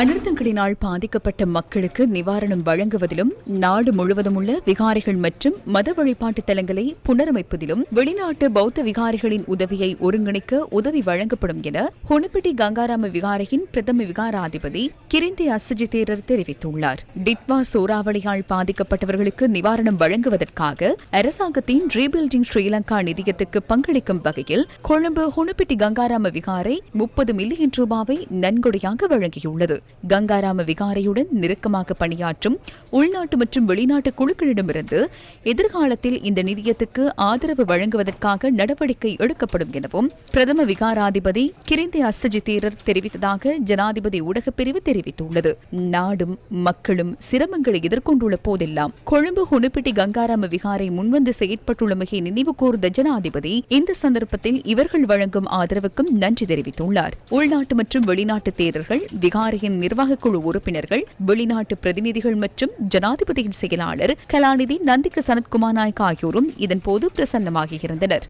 அனர்த்தங்களினால் பாதிக்கப்பட்ட மக்களுக்கு நிவாரணம் வழங்குவதிலும் நாடு முழுவதும் உள்ள விகாரிகள் மற்றும் மத வழிபாட்டு தலங்களை புனரமைப்பதிலும் வெளிநாட்டு பௌத்த விகாரிகளின் உதவியை ஒருங்கிணைக்க உதவி வழங்கப்படும் என ஹொனப்பிட்டி கங்காராம விகாரையின் பிரதம விகாராதிபதி கிரிந்தி அசஜி தேரர் தெரிவித்துள்ளார். டிட்வா சூறாவளியால் பாதிக்கப்பட்டவர்களுக்கு நிவாரணம் வழங்குவதற்காக அரசாங்கத்தின் ரீபில்டிங் ஸ்ரீலங்கா நிதியத்துக்கு பங்களிக்கும் வகையில் கொழும்பு ஹொனப்பிட்டி கங்காராம விகாரை முப்பது மில்லியன் ரூபாவை நன்கொடையாக வழங்கியுள்ளது. கங்காராம விகாரையுடன் நெருக்கமாக பணியாற்றும் உள்நாட்டு மற்றும் வெளிநாட்டு குழுக்களிடமிருந்து எதிர்காலத்தில் இந்த நிதியத்துக்கு ஆதரவு வழங்குவதற்காக நடவடிக்கை எடுக்கப்படும் எனவும் பிரதம விகாராதிபதி கிரிந்தி அசஜி தெரிவித்ததாக ஜனாதிபதி ஊடகப்பிரிவு தெரிவித்துள்ளது. நாடும் மக்களும் சிரமங்களை எதிர்கொண்டுள்ள போதெல்லாம் கொழும்பு ஹுனுப்பிட்டி கங்காராம விகாரை முன்வந்து செயற்பட்டுள்ளமையை நினைவு கூர்ந்த ஜனாதிபதி இந்த சந்தர்ப்பத்தில் இவர்கள் வழங்கும் ஆதரவுக்கும் நன்றி தெரிவித்துள்ளார். உள்நாட்டு மற்றும் வெளிநாட்டு தேரர்கள் விகாரையின் நிர்வாகக் குழு உறுப்பினர்கள் வெளிநாட்டு பிரதிநிதிகள் மற்றும் ஜனாதிபதியின் செயலாளர் கலாநிதி நந்திக்கு சனத்குமார் நாயக் ஆகியோரும் இதன்போது பிரசன்னமாகியிருந்தனர்.